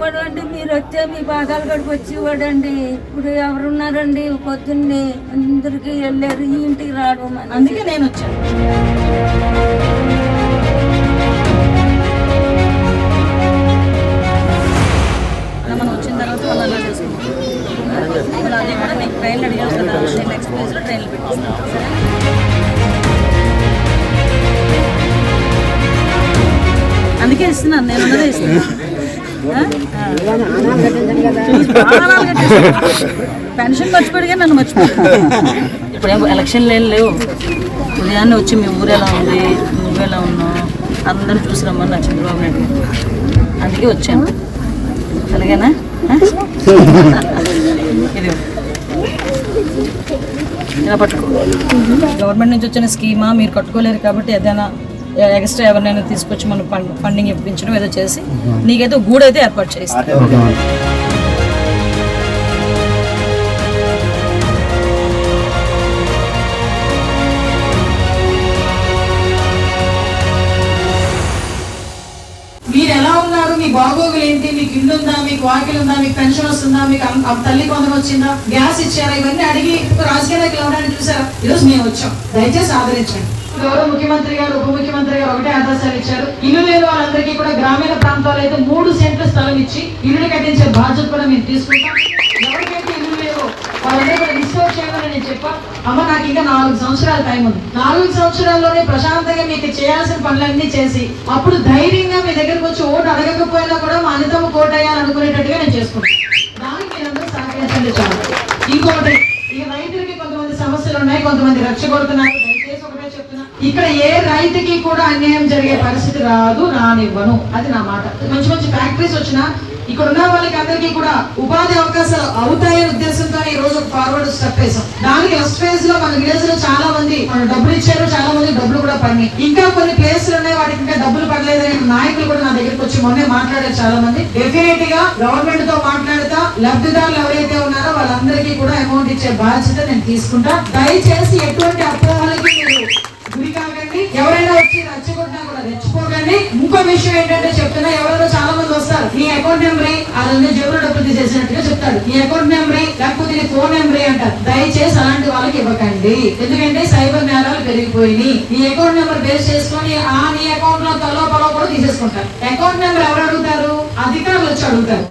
వాడండి మీరు వచ్చే మీ పాదాలు గడిపి వచ్చేవాడండి. ఇప్పుడు ఎవరున్నారండి? పొద్దున్నే అందరికి వెళ్ళారు. ఈ ఇంటికి రావడం మనిషి. అందుకే నేను వచ్చాను. అలా మనం వచ్చిన తర్వాత మనం అలా చేసుకుంటాం. ఇప్పుడు అది కూడా మీకు ట్రైన్లో అడిగాను కదా నేను నెక్స్ట్ ప్లేస్లో ట్రైన్లో పెట్టేస్తాను. సరే అందుకే ఇస్తున్నాను. నేను ఉన్నదే ఇస్తున్నాను. పెన్షన్ మర్చిపోయాడుగా నన్ను మర్చిపోయాడు. ఇప్పుడు ఎలక్షన్ ఎలక్షన్లు ఏం లేవు. ఉదయాన్నే వచ్చి మీ ఊరు ఎలా ఉంది? నువ్వెలా ఎలా ఉన్నావు? అందరూ చూసి రమ్మని నా చంద్రబాబు నాయుడు అందుకే వచ్చాను. అలాగేనా? ఇది ఇలా పట్టుకో. గవర్నమెంట్ నుంచి వచ్చిన స్కీమా? మీరు కట్టుకోలేరు కాబట్టి ఏదైనా ఎక్స్ట్రా ఎవరినైనా తీసుకొచ్చి మనం ఫండ్ ఫండింగ్ ఇప్పించడం ఏదో చేసి నీకైతే ఒక గూడు అయితే ఏర్పాటు చేస్తాను మీరు ఎలా ఉన్నారు? మీ బాగోగులు ఏంటి మీకు ఇల్లు ఉందా మీకు వాకిల్ ఉందా మీకు పెన్షన్ వస్తుందా? మీకు తల్లి కొందరు వచ్చిందా? గ్యాస్ ఇచ్చారా? ఇవన్నీ అడిగి రాజకీయ నాయకులు ఎవరైనా చూసారా? ఈరోజు మేము వచ్చాం. దయచేసి ఆదరించండి. గౌరవ ముఖ్యమంత్రి గారు ఉప ముఖ్యమంత్రి గారు ఒకటే ఆదేశాలు ఇచ్చారు. ఇల్లు లేని వాళ్ళందరికీ కూడా గ్రామీణ ప్రాంతాల్లో అయితే మూడు సెంట్ల స్థలం ఇచ్చి ఇల్లు కట్టించే బాధ్యత కూడా మేము తీసుకుంటాం. ఎవరికైతే ఇల్లు లేవో వాళ్ళందరూ కూడా రిసోర్స్ చేయమని నేను చెప్పా అమ్మ నాకు ఇంకా నాలుగు సంవత్సరాల టైం ఉంది. నాలుగు సంవత్సరాల్లోనే ప్రశాంతంగా మీకు చేయాల్సిన పనులన్నీ చేసి అప్పుడు ధైర్యంగా మీ దగ్గరకు వచ్చి ఓటు అడగకపోయినా కూడా మా అనితమ్మ కోట్ అయ్యాలనుకునేటట్టుగా నేను చేసుకుంటాను. దానికి మీరందరూ సహకరించండి చాలు. ఇంకొకటి ఇక రైతులకి కొంతమంది సమస్యలు ఉన్నాయి కొంతమంది రచ్చగొడుతున్నారు. దయచేసి ఇక్కడ ఏ రైతుకి కూడా అన్యాయం జరిగే పరిస్థితి రాదు రానివ్వను. అది నా మాట. మంచి మంచి ఫ్యాక్టరీస్ వచ్చినా ఇక్కడ ఉన్న వాళ్ళకి అందరికీ కూడా ఉపాధి అవకాశాలు అవుతాయనే ఉద్దేశంతో ఈ రోజు ఫార్వర్డ్ స్టెప్ వేసాం దానికి ఫస్ట్ ఫేజ్లో మన విలేజ్లో చాలా మంది మన డబ్బులు ఇచ్చారు చాలా మంది డబ్బులు కూడా పడినాయి. ఇంకా కొన్ని ప్లేసులు ఉన్నాయి వాటికి ఇంకా డబ్బులు పడలేదని నాయకులు కూడా నా దగ్గరికి వచ్చి మొన్నే మాట్లాడారు చాలా మంది. డెఫినెట్గా గవర్నమెంట్తో మాట్లాడతా లబ్ధిదారులు ఎవరైతే ఉన్నారో వాళ్ళందరికీ కూడా అమౌంట్ ఇచ్చే బాధ్యత నేను తీసుకుంటా. దయచేసి ఎటువంటి అపోహలకి మీరు ఎవరైనా వచ్చి రెచ్చగొట్టినా కూడా రెచ్చిపోకండి ఇంకో విషయం ఏంటంటే చెప్తున్నా ఎవరైనా చాలా మంది వస్తారు. నీ అకౌంట్ నెంబర్ వాళ్ళని జేబులో డబ్బులు తీసేసినట్టుగా చెప్తాడు నీ అకౌంట్ నెంబర్ లేకపోతే నీ ఫోన్ నెంబర్ అంటారు. దయచేసి అలాంటి వాళ్ళకి ఇవ్వకండి. ఎందుకంటే సైబర్ నేరాలు పెరిగిపోయినాయి. నీ అకౌంట్ నెంబర్ బేస్ చేసుకొని ఆ నీ అకౌంట్లో తలో పొలో కూడా తీసేసుకుంటారు. అకౌంట్ నెంబర్ ఎవరు అడుగుతారు? అధికారులు వచ్చి అడుగుతారు.